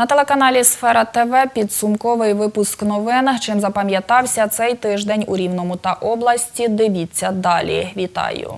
На телеканалі Сфера ТВ підсумковий випуск новин. Чим запам'ятався цей тиждень у Рівному та області. Дивіться далі. Вітаю.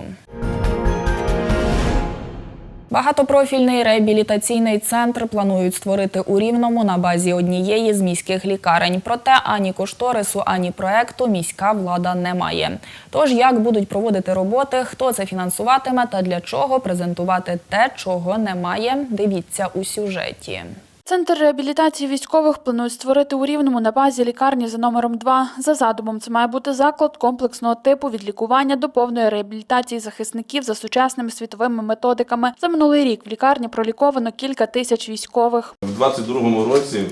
Багатопрофільний реабілітаційний центр планують створити у Рівному на базі однієї з міських лікарень. Проте ані кошторису, ані проекту міська влада не має. Тож як будуть проводити роботи, хто це фінансуватиме та для чого презентувати те, чого немає, дивіться у сюжеті. Центр реабілітації військових планують створити у Рівному на базі лікарні за номером 2. За задумом, це має бути заклад комплексного типу від лікування до повної реабілітації захисників за сучасними світовими методиками. За минулий рік в лікарні проліковано кілька тисяч військових. У 2022 році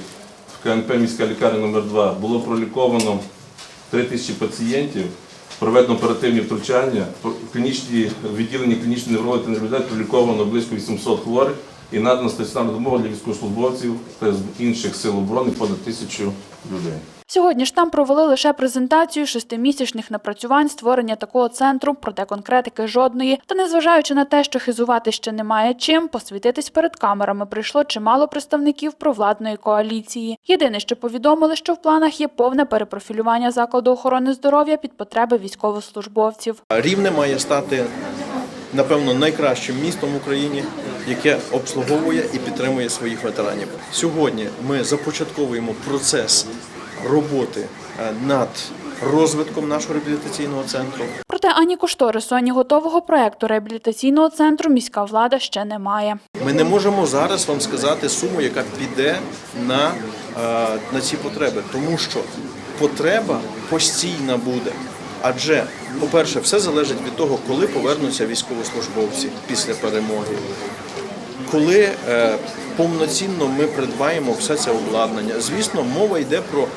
в КНП міська лікарня номер 2 було проліковано 3 тисячі пацієнтів, проведено оперативні втручання, клінічні відділенні клінічної неврології та реабілітації проліковано близько 800 хворих і надана стаціонарна допомога для військовослужбовців та з інших сил оборони понад тисячу людей. Сьогодні ж там провели лише презентацію шестимісячних напрацювань створення такого центру, проте конкретики жодної. Та незважаючи на те, що хизувати ще немає чим, посвітитись перед камерами прийшло чимало представників провладної коаліції. Єдине, що повідомили, що в планах є повне перепрофілювання закладу охорони здоров'я під потреби військовослужбовців. Рівне має стати, напевно, найкращим містом в Україні, яке обслуговує і підтримує своїх ветеранів. Сьогодні ми започатковуємо процес роботи е, над розвитком нашого реабілітаційного центру. Проте ані кошторису, ані готового проекту реабілітаційного центру міська влада ще не має. Ми не можемо зараз вам сказати суму, яка піде на, е, на ці потреби, тому що потреба постійна буде. Адже, по-перше, все залежить від того, коли повернуться військовослужбовці після перемоги, коли е, повноцінно ми придбаємо все це обладнання. Звісно, мова йде про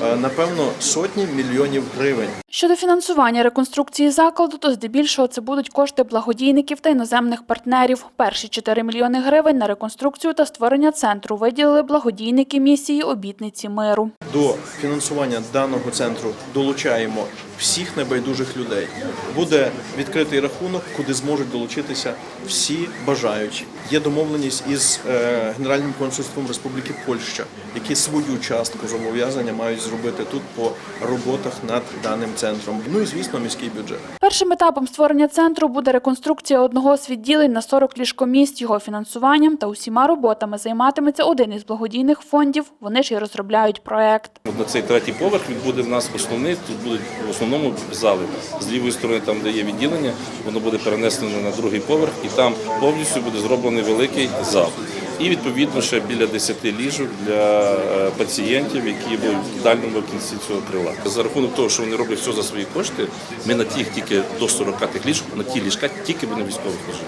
напевно сотні мільйонів гривень. Щодо фінансування реконструкції закладу, то здебільшого це будуть кошти благодійників та іноземних партнерів. Перші 4 мільйони гривень на реконструкцію та створення центру виділили благодійники місії обітниці миру. До фінансування даного центру долучаємо всіх небайдужих людей. Буде відкритий рахунок, куди зможуть долучитися всі бажаючі. Є домовленість із е, Генеральним консульством Республіки Польща, які свою частку зобов'язання мають зробити тут по роботах над даним центром. Ну і звісно, міський бюджет. Першим етапом створення центру буде реконструкція одного з відділень на 40 ліжкомість. Його фінансуванням та усіма роботами займатиметься один із благодійних фондів. Вони ж і розробляють проект. От на цей третій поверх відбуде в нас основний, тут будуть в основному зали. З лівої сторони, там, де є відділення, воно буде перенесено на другий поверх, і там повністю буде зроблений великий зал. І відповідно ще біля 10 ліжок для е, пацієнтів, які будуть в дальньому кінці цього крила. За рахунок того, що вони роблять все за свої кошти, ми на тих тільки до 40 тих ліжок, на ті ліжка тільки вони військових лежать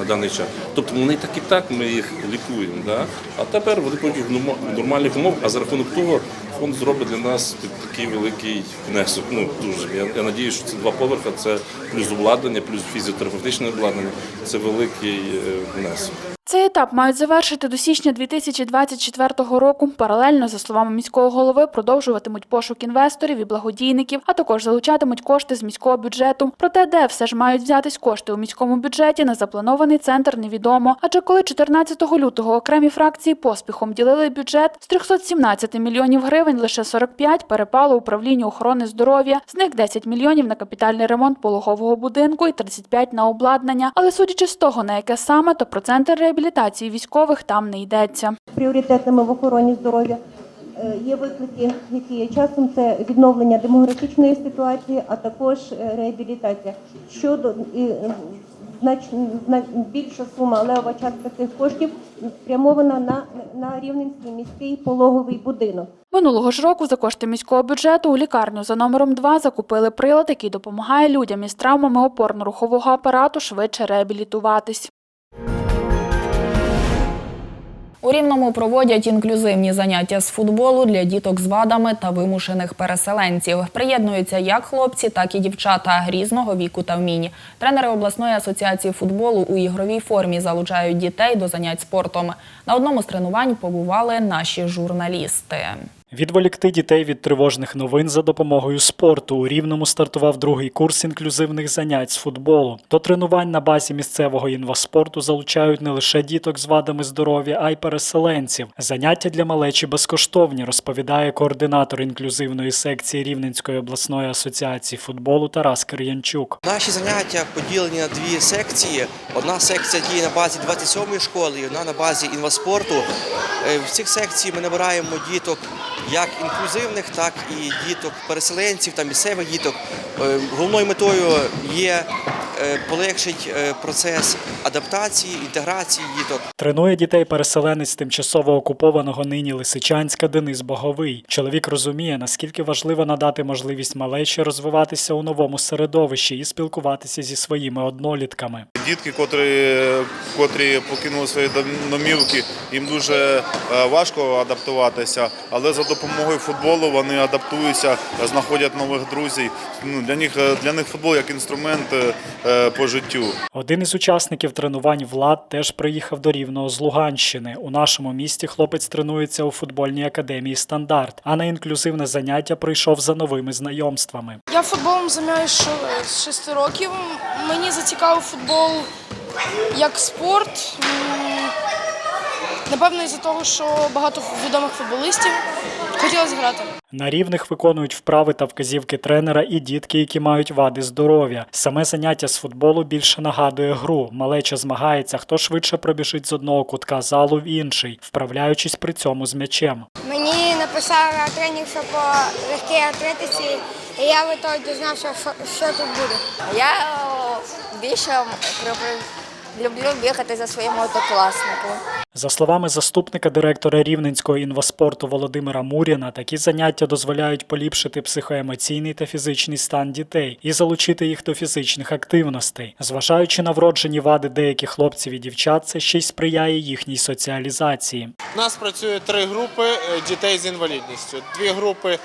на даний час. Тобто вони так і так ми їх лікуємо. Да? А тепер вони потім в нормальних умовах, а за рахунок того фонд зробить для нас такий великий внесок. Ну дуже. Я, я надію, що ці два поверха це плюс обладнання, плюс фізіотерапевтичне обладнання. Це великий е, внесок. Цей етап мають завершити до січня 2024 року. Паралельно, за словами міського голови, продовжуватимуть пошук інвесторів і благодійників, а також залучатимуть кошти з міського бюджету. Проте, де все ж мають взятись кошти у міському бюджеті на запланований центр, невідомо. Адже коли 14 лютого окремі фракції поспіхом ділили бюджет з 317 мільйонів гривень, лише 45 перепало управлінню охорони здоров'я. З них 10 мільйонів на капітальний ремонт пологового будинку і 35 на обладнання. Але судячи з того, на яке саме, то про центр реабілітації військових там не йдеться. пріоритетними в охороні здоров'я. Е, Є виклики, які є часом, це відновлення демографічної ситуації, а також е, реабілітація. Щодо е, більша сума левова частка цих коштів спрямована на, на Рівненський міський пологовий будинок. Минулого ж року за кошти міського бюджету у лікарню за номером 2 закупили прилад, який допомагає людям із травмами опорно-рухового апарату швидше реабілітуватись. У Рівному проводять інклюзивні заняття з футболу для діток з вадами та вимушених переселенців. Приєднуються як хлопці, так і дівчата різного віку та вмінь. Тренери обласної асоціації футболу у ігровій формі залучають дітей до занять спортом. На одному з тренувань побували наші журналісти. Відволікти дітей від тривожних новин за допомогою спорту у Рівному стартував другий курс інклюзивних занять з футболу. До тренувань на базі місцевого інваспорту залучають не лише діток з вадами здоров'я, а й переселенців. Заняття для малечі безкоштовні, розповідає координатор інклюзивної секції Рівненської обласної асоціації футболу Тарас Кир'янчук. Наші заняття поділені на дві секції. Одна секція діє на базі 27-ї школи, одна на базі інваспорту. Е, В цих секцій ми набираємо діток як інклюзивних, так і діток переселенців та місцевих діток. Е, Головною метою є е, полегшити е, процес адаптації, інтеграції діток. Тренує дітей переселенець тимчасово окупованого нині Лисичанська Денис Боговий. Чоловік розуміє, наскільки важливо надати можливість малечі розвиватися у новому середовищі і спілкуватися зі своїми однолітками. Дітки, котрі, котрі покинули свої домівки, їм дуже е, важко адаптуватися, але за допомогою футболу вони адаптуються, знаходять нових друзів. Ну, для, них, для них футбол як інструмент по життю. Один із учасників тренувань Влад теж приїхав до Рівного з Луганщини. У нашому місті хлопець тренується у футбольній академії Стандарт, а на інклюзивне заняття прийшов за новими знайомствами. Я футболом займаюся з 6 років. Мені зацікавив футбол як спорт. Напевно, із-за того, що багато відомих футболістів хотілося грати. На рівних виконують вправи та вказівки тренера і дітки, які мають вади здоров'я. Саме заняття з футболу більше нагадує гру. Малеча змагається, хто швидше пробіжить з одного кутка залу в інший, вправляючись при цьому з м'ячем. Мені написала тренер, що по легкій атлетиці, і я в ітогі дізнався, що, що тут буде. Я більше люблю, бігати за своїм однокласником. За словами заступника директора Рівненського інваспорту Володимира Муріна, такі заняття дозволяють поліпшити психоемоційний та фізичний стан дітей і залучити їх до фізичних активностей. Зважаючи на вроджені вади деяких хлопців і дівчат, це ще й сприяє їхній соціалізації. У нас працює три групи е, дітей з інвалідністю. Дві групи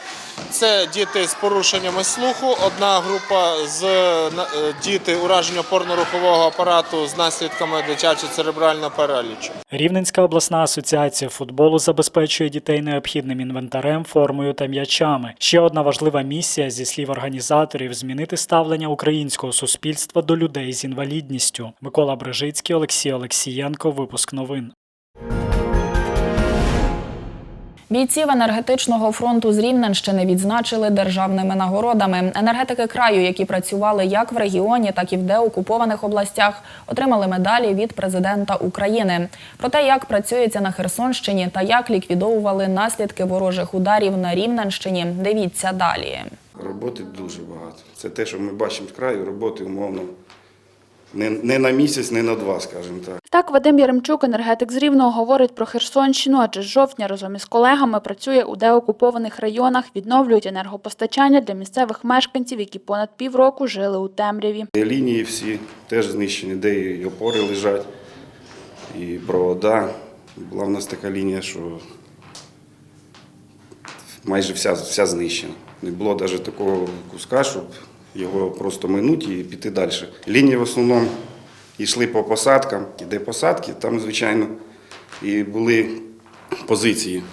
це діти з порушеннями слуху, одна група з е, е, діти ураження опорно-рухового апарату з наслідками дитячого церебрального паралічу. Рівненська обласна асоціація футболу забезпечує дітей необхідним інвентарем, формою та м'ячами. Ще одна важлива місія зі слів організаторів змінити ставлення українського суспільства до людей з інвалідністю. Микола Брежицький, Олексій Олексієнко. Випуск новин. Бійців енергетичного фронту з Рівненщини відзначили державними нагородами. Енергетики краю, які працювали як в регіоні, так і в деокупованих областях, отримали медалі від президента України. Про те, як працюється на Херсонщині та як ліквідовували наслідки ворожих ударів на Рівненщині, дивіться далі. Роботи дуже багато. Це те, що ми бачимо з краю, роботи умовно не, не на місяць, не на два, скажімо так. Так, Вадим Яремчук, енергетик з Рівного, говорить про Херсонщину, адже з жовтня разом із колегами працює у деокупованих районах, відновлюють енергопостачання для місцевих мешканців, які понад півроку жили у темряві. Лінії всі теж знищені, де і опори лежать, і провода. Була в нас така лінія, що майже вся, вся знищена. Не було навіть такого куска, щоб його просто минути і піти далі. Лінії в основному йшли по посадкам. І де посадки, там, звичайно, і були позиції.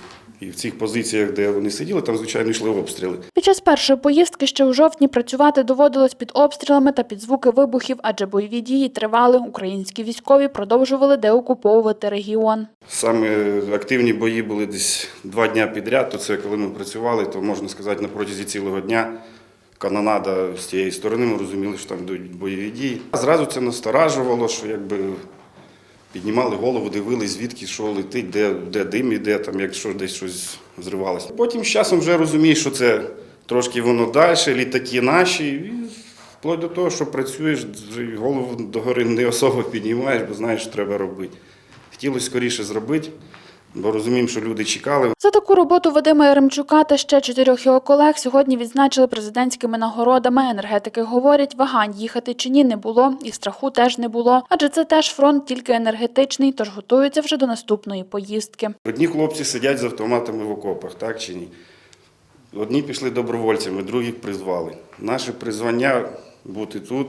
І в цих позиціях, де вони сиділи, там, звичайно, йшли обстріли. Під час першої поїздки ще у жовтні працювати доводилось під обстрілами та під звуки вибухів, адже бойові дії тривали. Українські військові продовжували деокуповувати регіон. Саме активні бої були десь два дні підряд. То це коли ми працювали, то можна сказати, на протязі цілого дня канонада з тієї сторони, ми розуміли, що там йдуть бойові дії. Зразу це насторажувало, що якби піднімали голову, дивились, звідки що летить, де, де дим іде, там, якщо десь щось зривалося. Потім з часом вже розумієш, що це трошки воно далі, літаки наші. І вплоть до того, що працюєш, голову догори не особо піднімаєш, бо знаєш, що треба робити. Хотілося скоріше зробити, бо розуміємо, що люди чекали. За таку роботу Вадима Яремчука та ще чотирьох його колег сьогодні відзначили президентськими нагородами. Енергетики говорять, вагань їхати чи ні не було, і страху теж не було. Адже це теж фронт тільки енергетичний, тож готуються вже до наступної поїздки. Одні хлопці сидять з автоматами в окопах, так чи ні? Одні пішли добровольцями, других призвали. Наше призвання бути тут,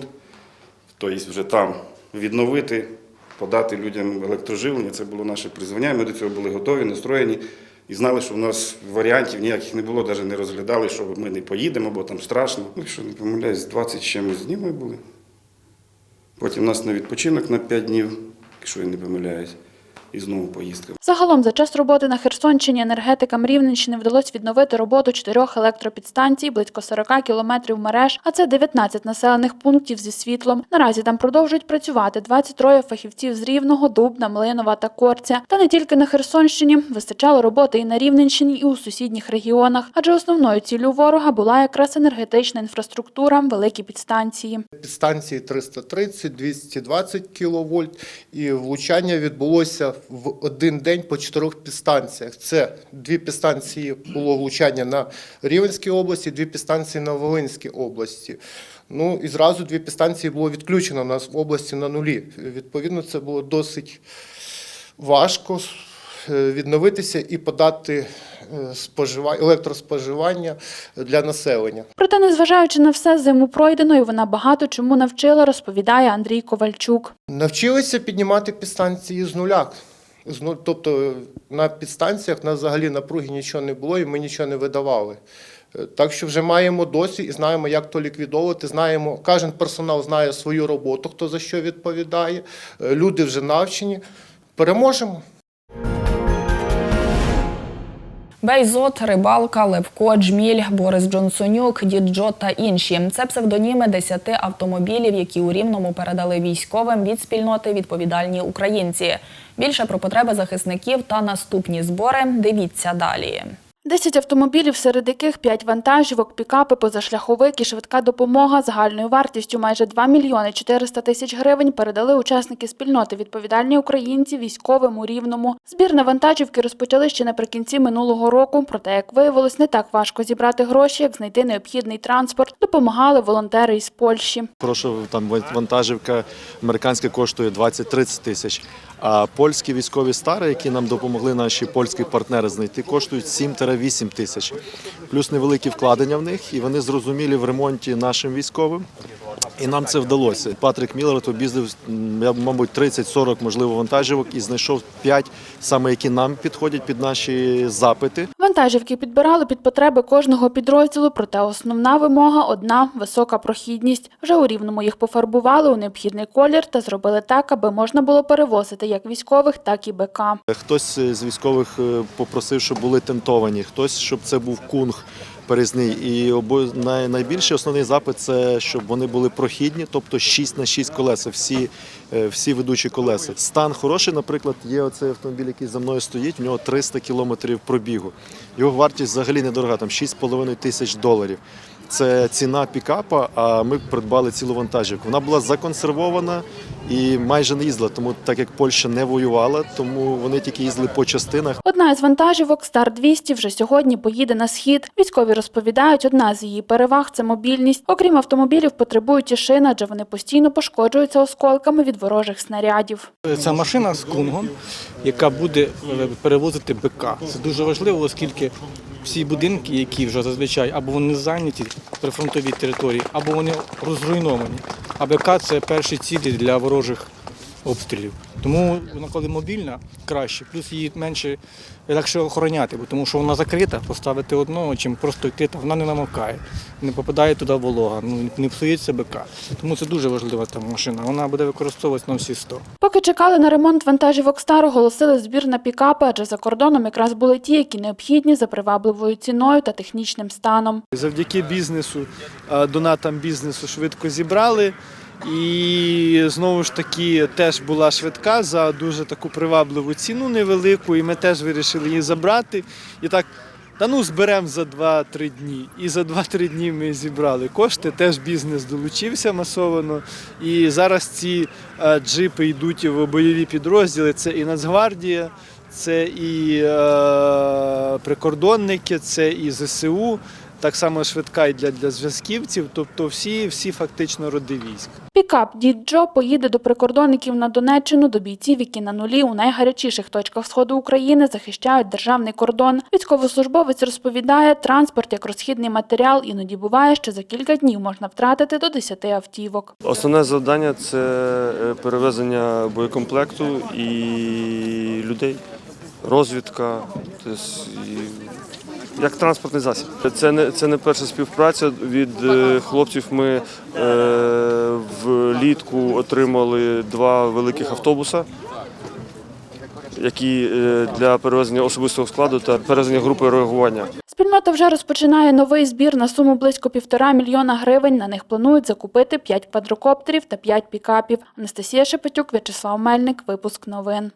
тобто вже там, відновити подати людям електроживлення. Це було наше призвання. Ми до цього були готові, настроєні і знали, що в нас варіантів ніяких не було, навіть не розглядали, що ми не поїдемо, бо там страшно. Ну, Якщо не помиляюсь, 20 з чимось днів ми були. Потім нас на відпочинок на 5 днів, якщо я не помиляюсь, і знову поїздка. Загалом за час роботи на Херсонщині енергетикам Рівненщини вдалося відновити роботу чотирьох електропідстанцій, близько 40 кілометрів мереж, а це 19 населених пунктів зі світлом. Наразі там продовжують працювати 23 фахівців з Рівного, Дубна, Млинова та Корця. Та не тільки на Херсонщині вистачало роботи і на Рівненщині, і у сусідніх регіонах, адже основною ціллю ворога була якраз енергетична інфраструктура, великі підстанції. підстанції 330-220 кВт, і влучання відбулося в один день по чотирьох підстанціях. Це дві підстанції було влучання на Рівненській області, дві підстанції на Волинській області. Ну і зразу дві підстанції було відключено у нас в області на нулі. Відповідно, це було досить важко е, відновитися і подати е, спожива- електроспоживання для населення. Проте, незважаючи на все, зиму пройдено, і вона багато чому навчила, розповідає Андрій Ковальчук. Навчилися піднімати підстанції з нуля. Тобто на підстанціях на взагалі напруги нічого не було і ми нічого не видавали. Е, Так що вже маємо досвід і знаємо, як то ліквідовувати. Знаємо, кожен персонал знає свою роботу, хто за що відповідає. Е, Люди вже навчені. Переможемо. Бейзот, Рибалка, Левко, Джміль, Борис Джонсонюк, Діджо та інші. Це псевдоніми десяти автомобілів, які у Рівному передали військовим від спільноти відповідальні українці. Більше про потреби захисників та наступні збори дивіться далі. Десять автомобілів, серед яких п'ять вантажівок, пікапи, позашляховик і швидка допомога загальною вартістю майже 2 мільйони 400 тисяч гривень передали учасники спільноти відповідальні українці військовим у Рівному. Збір на вантажівки розпочали ще наприкінці минулого року. Проте, як виявилось, не так важко зібрати гроші, як знайти необхідний транспорт. Допомагали волонтери із Польщі. Прошу, там вантажівка американська коштує 20-30 тисяч. А польські військові стари, які нам допомогли наші польські партнери знайти, коштують 7-8 тисяч. Плюс невеликі вкладення в них, і вони зрозумілі в ремонті нашим військовим. І нам це вдалося. Патрик Міллер об'їздив, мабуть, 30-40, можливо, вантажівок і знайшов 5, саме які нам підходять під наші запити. Вантажівки підбирали під потреби кожного підрозділу, проте основна вимога одна висока прохідність. Вже у рівному їх пофарбували у необхідний колір та зробили так, аби можна було перевозити як військових, так і БК. Хтось з військових е, попросив, щоб були тентовані, хтось, щоб це був кунг перезний. І обо... най... найбільший основний запит це щоб вони були прохідні, тобто 6 на 6 колеса, всі, е, всі ведучі колеса. Стан хороший, наприклад, є оцей автомобіль, який за мною стоїть, в нього 300 кілометрів пробігу. Його вартість взагалі недорога, там 6,5 тисяч доларів. Це ціна пікапа, а ми придбали цілу вантажівку. Вона була законсервована і майже не їздила, тому так як Польща не воювала, тому вони тільки їздили по частинах. Одна із вантажівок Стар 200 вже сьогодні поїде на схід. Військові розповідають, одна з її переваг це мобільність. Окрім автомобілів, потребують і шин, адже вони постійно пошкоджуються осколками від ворожих снарядів. Це машина з кунгом, яка буде е, перевозити БК. Це дуже важливо, оскільки всі будинки, які вже зазвичай або вони зайняті прифронтовій території, або вони розруйновані. АБК це перші цілі для ворожих обстрілів. Тому вона коли мобільна, краще, плюс її менше легше охороняти, бо тому що вона закрита, поставити одного, чим просто відкрита, вона не намокає, не попадає туди волога, ну не псується БК. Тому це дуже важлива та машина. Вона буде використовуватися на всі 100. Поки чекали на ремонт вантажівок Стар, оголосили збір на пікапи, адже за кордоном якраз були ті, які необхідні за привабливою ціною та технічним станом. Завдяки бізнесу, донатам бізнесу швидко зібрали. І знову ж таки теж була швидка за дуже таку привабливу ціну невелику, і ми теж вирішили її забрати. І так, та ну зберемо за 2-3 дні. І за 2-3 дні ми зібрали кошти. Теж бізнес долучився масовано. І зараз ці е, джипи йдуть в бойові підрозділи. Це і Нацгвардія, це і е, прикордонники, це і ЗСУ. Так само швидка і для, для зв'язківців, тобто всі, всі фактично роди військ. Пікап Дід Джо поїде до прикордонників на Донеччину до бійців, які на нулі у найгарячіших точках сходу України захищають державний кордон. Військовослужбовець розповідає, транспорт як розхідний матеріал іноді буває, що за кілька днів можна втратити до 10 автівок. Основне завдання це е, перевезення боєкомплекту і людей, розвідка, тобто, як транспортний засіб. Це не, це не перша співпраця. Від е, хлопців ми е, влітку отримали два великих автобуса, які е, для перевезення особистого складу та перевезення групи реагування. Спільнота вже розпочинає новий збір на суму близько півтора мільйона гривень. На них планують закупити 5 квадрокоптерів та 5 пікапів. Анастасія Шепетюк, В'ячеслав Мельник. Випуск новин.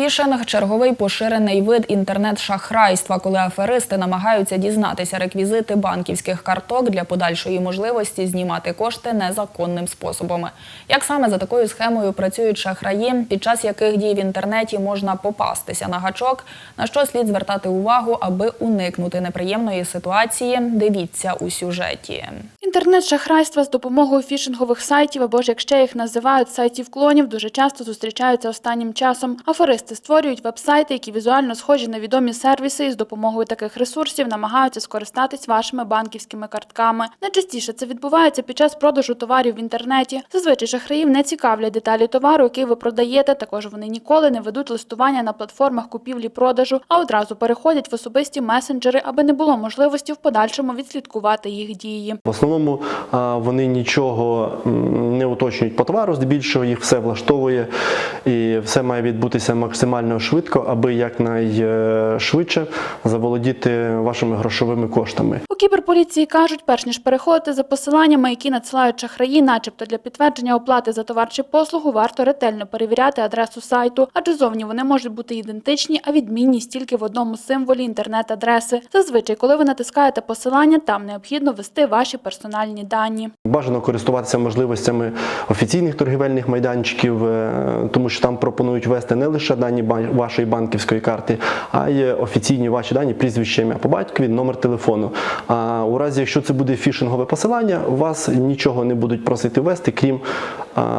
Фішинг – черговий поширений вид інтернет-шахрайства, коли аферисти намагаються дізнатися реквізити банківських карток для подальшої можливості знімати кошти незаконним способом. Як саме за такою схемою працюють шахраї, під час яких дій в інтернеті можна попастися на гачок, на що слід звертати увагу, аби уникнути неприємної ситуації, дивіться у сюжеті. Інтернет-шахрайства з допомогою фішингових сайтів або ж як ще їх називають сайтів клонів дуже часто зустрічаються останнім часом. Аферисти створюють веб-сайти, які візуально схожі на відомі сервіси, і з допомогою таких ресурсів намагаються скористатись вашими банківськими картками. Найчастіше це відбувається під час продажу товарів в інтернеті. Зазвичай шахраїв не цікавлять деталі товару, який ви продаєте. Також вони ніколи не ведуть листування на платформах купівлі-продажу, а одразу переходять в особисті месенджери, аби не було можливості в подальшому відслідкувати їх дії. В основному вони нічого не уточнюють по товару, здебільшого їх все влаштовує і все має відбутися максимально швидко, аби якнайшвидше заволодіти вашими грошовими коштами. У кіберполіції кажуть, перш ніж переходити за посиланнями, які надсилають шахраї, начебто для підтвердження оплати за товар чи послугу, варто ретельно перевіряти адресу сайту, адже зовні вони можуть бути ідентичні, а відмінність тільки в одному символі інтернет-адреси. Зазвичай, коли ви натискаєте посилання, там необхідно ввести ваші персональні дані. Бажано користуватися можливостями офіційних торгівельних майданчиків, е, тому що там пропонують ввести не лише дані вашої банківської карти, а й офіційні ваші дані, прізвище, ім'я по батькові, номер телефону. А у разі, якщо це буде фішингове посилання, вас нічого не будуть просити ввести, крім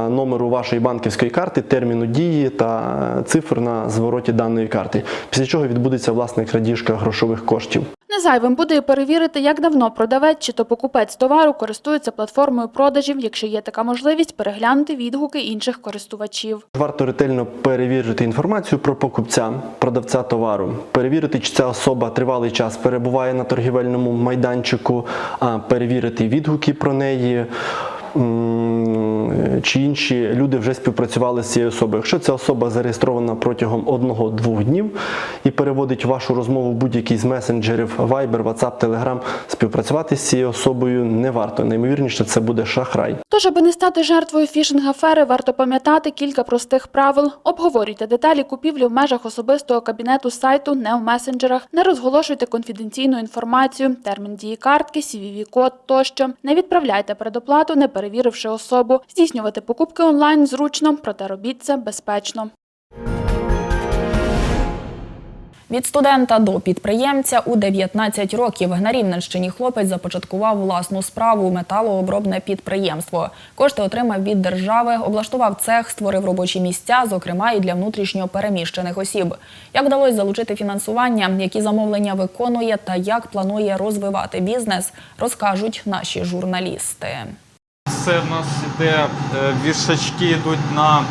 номеру вашої банківської карти, терміну дії та цифр на звороті даної карти. Після чого відбудеться власне крадіжка грошових коштів. Незайвим буде і перевірити, як давно продавець чи то покупець товару користується платформою продажів, якщо є така можливість, переглянути відгуки інших користувачів. Варто ретельно перевірити інформацію про покупця, продавця товару, перевірити, чи ця особа тривалий час перебуває на торгівельному майданчику, перевірити відгуки про неї. М, Чи інші люди вже співпрацювали з цією особою. Якщо ця особа зареєстрована протягом одного-двох днів і переводить вашу розмову в будь-який з месенджерів Viber, WhatsApp, Telegram, співпрацювати з цією особою не варто. Наймовірніше, це буде шахрай. Тож, аби не стати жертвою фішинг-афери, варто пам'ятати кілька простих правил. Обговорюйте деталі купівлі в межах особистого кабінету сайту, не в месенджерах. Не розголошуйте конфіденційну інформацію, термін дії картки, CVV-код тощо. Не відправляйте предоплату, не перевіривши особу. Здійснювати покупки онлайн зручно, проте робіть це безпечно. Від студента до підприємця у 19 років на Рівненщині хлопець започаткував власну справу металообробне підприємство. Кошти отримав від держави, облаштував цех, створив робочі місця, зокрема і для внутрішньо переміщених осіб. Як вдалося залучити фінансування, які замовлення виконує та як планує розвивати бізнес, розкажуть наші журналісти. Це в нас іде віршачки вішачки йдуть на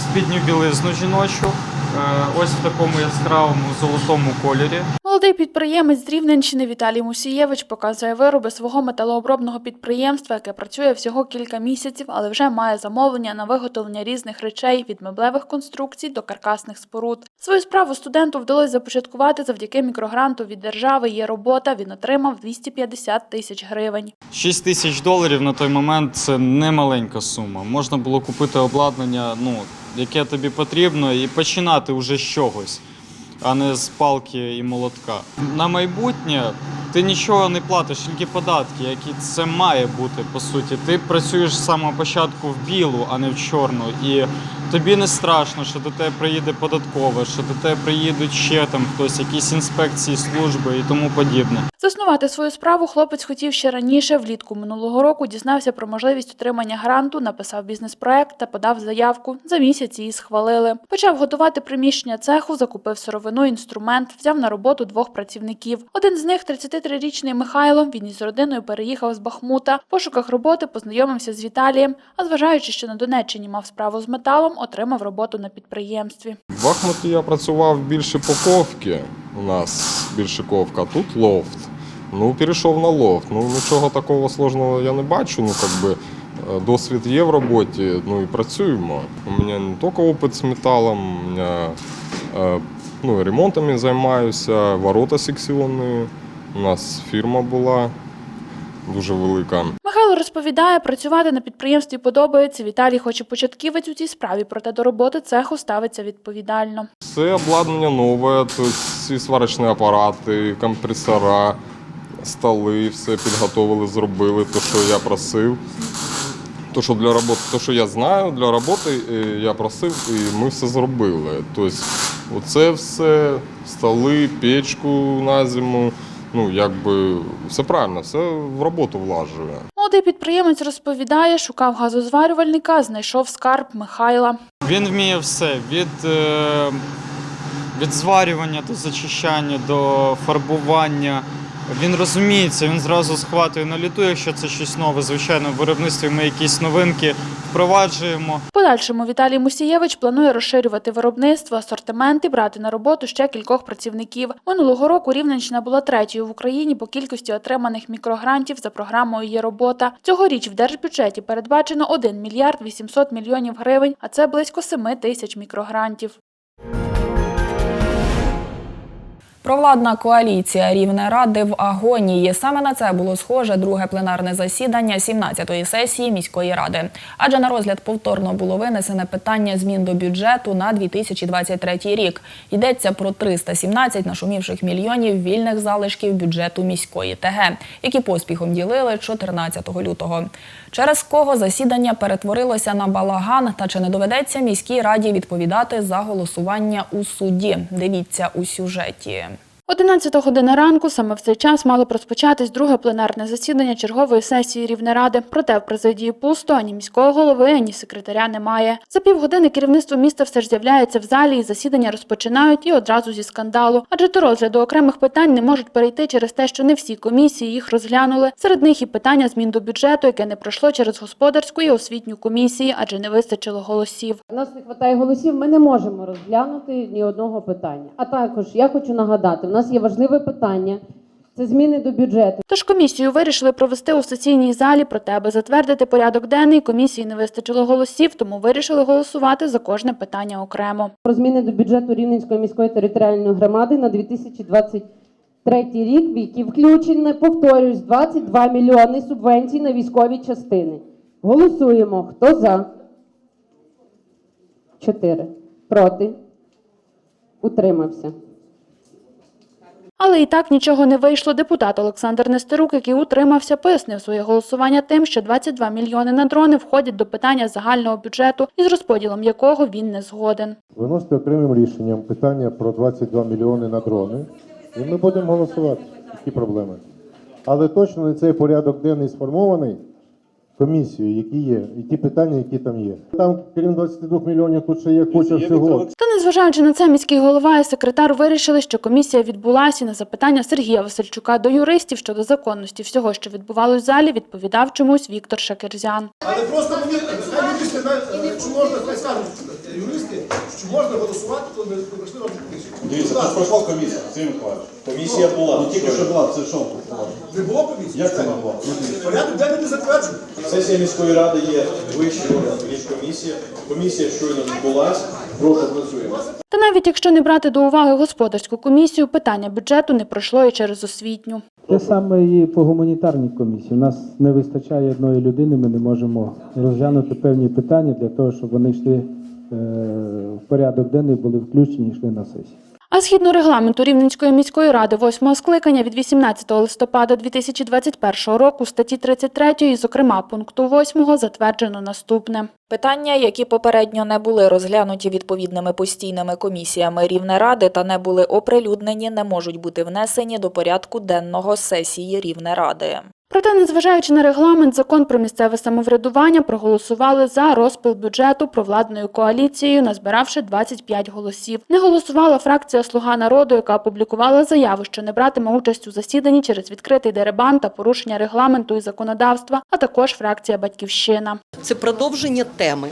спідню білизну жіночу. Е, Ось в такому яскравому золотому кольорі. Молодий підприємець з Рівненщини Віталій Мусієвич показує вироби свого металообробного підприємства, яке працює всього кілька місяців, але вже має замовлення на виготовлення різних речей від меблевих конструкцій до каркасних споруд. Свою справу студенту вдалося започаткувати завдяки мікрогранту від держави. Є робота. Він отримав 250 тисяч гривень. 6 тисяч доларів на той момент це не маленька сума. Можна було купити обладнання, ну, яке тобі потрібно, і починати вже з чогось, а не з палки і молотка. На майбутнє ти нічого не платиш, тільки податки, які це має бути по суті. Ти працюєш з самого початку в білу, а не в чорну. І тобі не страшно, що до тебе приїде податкове, що до тебе приїдуть ще там хтось, якісь інспекції, служби і тому подібне. Заснувати свою справу хлопець хотів ще раніше. Влітку минулого року дізнався про можливість отримання гранту, написав бізнес-проект та подав заявку. За місяць її схвалили. Почав готувати приміщення цеху, закупив сировину, інструмент, взяв на роботу двох працівників. Один з них 33-річний Михайло. Він із родиною переїхав з Бахмута. В пошуках роботи познайомився з Віталієм. А зважаючи, що на Донеччині мав справу з металом, отримав роботу на підприємстві. В Бахмуті я працював більше по ковки. У нас більше ковка, тут лофт. Ну, перейшов на лофт. Ну, нічого такого сложного я не бачу. Ну, как би, е, досвід є в роботі, ну і працюємо. У мене не тільки опит з металом, у мене е, ну, ремонтами займаюся, ворота секціонні. У нас фірма була дуже велика. Михайло розповідає, працювати на підприємстві подобається. Віталій, хоч і початківець у цій справі, проте до роботи цеху ставиться відповідально. Все обладнання нове, тобто всі сварочні апарати, компресора, столи, все підготовили, зробили, те, що я просив. То, що для роботи, то, що я знаю, для роботи е, я просив, і ми все зробили. Тобто, оце все, столи, печку на зиму. Ну, якби все правильно, все в роботу влажує. Молодий підприємець розповідає, шукав газозварювальника, знайшов скарб Михайла. Він вміє все від, е, від зварювання до зачищання, до фарбування. Він розуміється, він зразу схватує на літу, якщо це щось нове. Звичайно, в виробництві ми якісь новинки впроваджуємо. В подальшому Віталій Мусієвич планує розширювати виробництво, асортимент і брати на роботу ще кількох працівників. Минулого року Рівненщина була третьою в Україні по кількості отриманих мікрогрантів за програмою «Є робота». Цьогоріч в держбюджеті передбачено 1 мільярд 800 мільйонів гривень, а це близько 7 тисяч мікрогрантів. Провладна коаліція Рівне Ради в агонії. Саме на це було схоже друге пленарне засідання 17-ї сесії міської ради. Адже на розгляд повторно було винесене питання змін до бюджету на 2023 рік. Йдеться про 317 нашумівших мільйонів вільних залишків бюджету міської ТГ, які поспіхом ділили 14 лютого. Через кого засідання перетворилося на балаган та чи не доведеться міській раді відповідати за голосування у суді? Дивіться у сюжеті. 11 години ранку саме в цей час мало розпочатись друге пленарне засідання чергової сесії Рівнеради. Проте в президії пусто ані міського голови, ані секретаря немає. За півгодини керівництво міста все ж з'являється в залі, і засідання розпочинають і одразу зі скандалу. Адже до розгляду окремих питань не можуть перейти через те, що не всі комісії їх розглянули. Серед них і питання змін до бюджету, яке не пройшло через господарську і освітню комісії, адже не вистачило голосів. У нас не вистачає голосів, ми не можемо розглянути ні одного питання. А також я хочу нагадати, нас є важливе питання. Це зміни до бюджету. Тож комісію вирішили провести у сесійній залі, проте, аби затвердити порядок денний, комісії не вистачило голосів, тому вирішили голосувати за кожне питання окремо. Про зміни до бюджету Рівненської міської територіальної громади на 2023 рік, в які включені, повторюсь, 22 мільйони субвенцій на військові частини. Голосуємо. Хто за? Чотири. Проти? Утримався. Але і так нічого не вийшло. Депутат Олександр Нестерук, який утримався, пояснив своє голосування тим, що 22 мільйони на дрони входять до питання загального бюджету, із розподілом якого він не згоден. Виносити окремим рішенням питання про 22 мільйони на дрони, і ми будемо голосувати. Які проблеми? Але точно не цей порядок денний сформований комісією, які є, і ті питання, які там є. Там, крім 22 мільйонів, тут ще є куча всього. Незважаючи на це, міський голова і секретар вирішили, що комісія відбулася на запитання Сергія Васильчука до юристів щодо законності всього, що відбувалось в залі, відповідав чомусь Віктор Шакерзян. Але просто мені хай юристи чи можна хай скажуть юристи, що можна голосувати, коли ми прийшли робити комісію. Дивіться, тут пройшла комісія, Сергій Миколаївич. Комісія була. Ну тільки що була, це що? Не було комісії? Як це не було? Порядок денний не затверджений. Сесія міської ради є орган, ніж комісія. Комісія щойно відбулась. Прошу працюємо. Та навіть якщо не брати до уваги господарську комісію, питання бюджету не пройшло і через освітню. Те саме і по гуманітарній комісії. У нас не вистачає одної людини, ми не можемо розглянути певні питання для того, щоб вони йшли е, порядок денний, були включені йшли на сесію. А згідно регламенту Рівненської міської ради восьмого скликання від 18 листопада 2021 року статті 33, зокрема пункту 8, затверджено наступне. Питання, які попередньо не були розглянуті відповідними постійними комісіями Рівнеради та не були оприлюднені, не можуть бути внесені до порядку денного сесії Рівнеради. Проте, незважаючи на регламент, закон про місцеве самоврядування проголосували за розпил бюджету провладною коаліцією, назбиравши 25 голосів. Не голосувала фракція Слуга народу, яка опублікувала заяву, що не братиме участь у засіданні через відкритий деребан та порушення регламенту і законодавства, а також фракція Батьківщина. Це продовження теми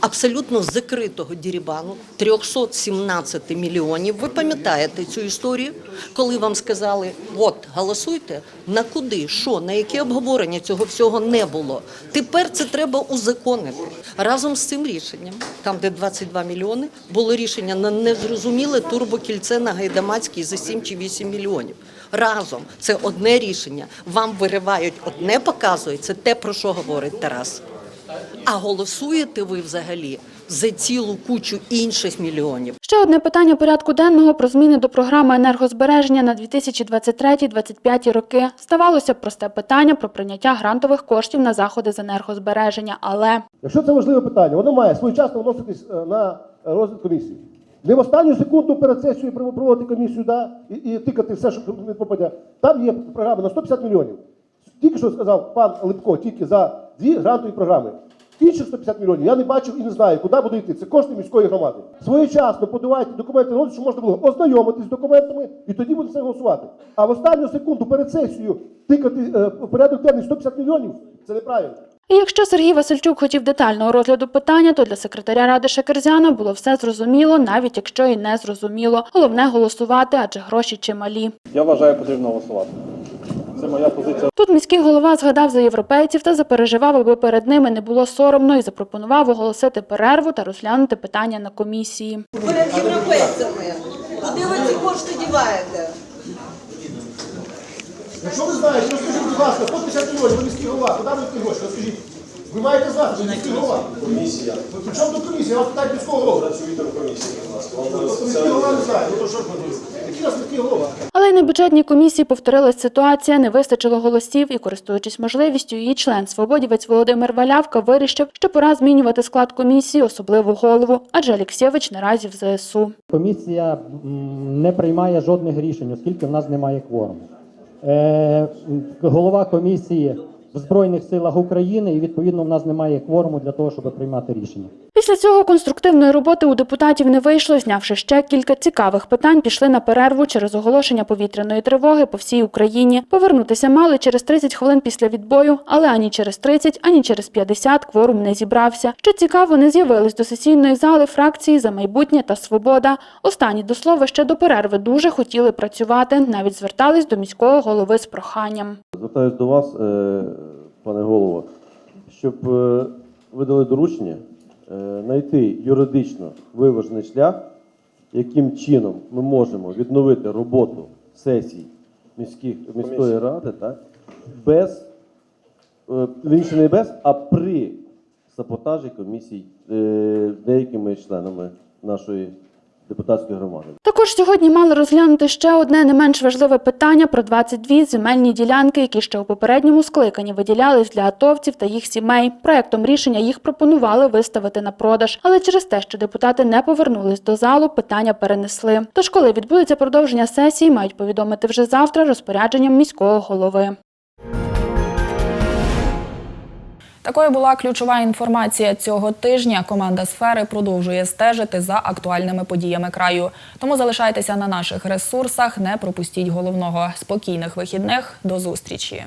абсолютно закритого дірібану 317 мільйонів. Ви пам'ятаєте цю історію, коли вам сказали, от голосуйте на куди, що, на яке обговорення цього всього не було. Тепер це треба узаконити. Разом з цим рішенням, там де 22 мільйони, було рішення на незрозуміле турбокільце на Гайдамацькій за 7 чи 8 мільйонів. Разом це одне рішення. Вам виривають одне, показують, це те, про що говорить Тарас. А голосуєте ви взагалі за цілу кучу інших мільйонів. Ще одне питання порядку денного про зміни до програми енергозбереження на 2023-2025 роки. Ставалося просте питання про прийняття грантових коштів на заходи з енергозбереження, але Якщо це важливе питання, воно має своєчасно вноситись е, на розгляд комісії. Не в останню секунду перед сесією проводити комісію да, і, і тикати все, що не попаде. Там є програма на 150 мільйонів. Тільки що сказав пан Липко, тільки за дві грантові програми. Інших 150 мільйонів я не бачив і не знаю, куди буде йти. Це кошти міської громади. Своєчасно подавайте документи щоб можна було ознайомитись з документами і тоді буде все голосувати. А в останню секунду перед сесією тикати е, в порядок денний 150 мільйонів це неправильно. І якщо Сергій Васильчук хотів детального розгляду питання, то для секретаря ради Шекерзяна було все зрозуміло, навіть якщо і не зрозуміло. Головне голосувати, адже гроші чималі. Я вважаю, потрібно голосувати. Це моя позиція. Тут міський голова згадав за європейців та запереживав, аби перед ними не було соромно, і запропонував оголосити перерву та розглянути питання на комісії. Перед європейцями. Куди ви ці кошти діваєте? Якщо ви знаєте, розкажіть, будь ласка, 150 мільйонів, ви міський голова, куди ви ці гроші? Розкажіть. Ви маєте знати, ви міський голова. Комісія. Ви при чому тут комісія? Вас питаю міського голову. Працюйте в комісії, будь ласка. Вам Тобто міський голова не знає, ну то що ж ви? Який у нас міський голова? Але й на бюджетній комісії повторилась ситуація, не вистачило голосів і, користуючись можливістю, її член свободівець Володимир Валявка вирішив, що пора змінювати склад комісії, особливо голову, адже Алєксєвич наразі в ЗСУ. Комісія м, не приймає жодних рішень, оскільки в нас немає кворуму. Е, голова комісії в Збройних силах України і відповідно в нас немає кворуму для того, щоб приймати рішення. Після цього конструктивної роботи у депутатів не вийшло, знявши ще кілька цікавих питань, пішли на перерву через оголошення повітряної тривоги по всій Україні. Повернутися мали через 30 хвилин після відбою, але ані через 30, ані через 50 кворум не зібрався. Що цікаво, не з'явились до сесійної зали фракції за майбутнє та свобода. Останні до слова ще до перерви дуже хотіли працювати, навіть звертались до міського голови з проханням. Звертаюсь до вас, е, пане голово, щоб е, ви дали доручення е, знайти юридично виважений шлях, яким чином ми можемо відновити роботу сесій міських, міської ради так, без, е, не без, а при саботажі комісій е, деякими членами нашої депутатської громади. Також сьогодні мали розглянути ще одне не менш важливе питання про 22 земельні ділянки, які ще у попередньому скликанні виділялись для атовців та їх сімей. Проектом рішення їх пропонували виставити на продаж, але через те, що депутати не повернулись до залу, питання перенесли. Тож, коли відбудеться продовження сесії, мають повідомити вже завтра розпорядженням міського голови. Такою була ключова інформація цього тижня. Команда сфери продовжує стежити за актуальними подіями краю. Тому залишайтеся на наших ресурсах, не пропустіть головного. Спокійних вихідних. До зустрічі.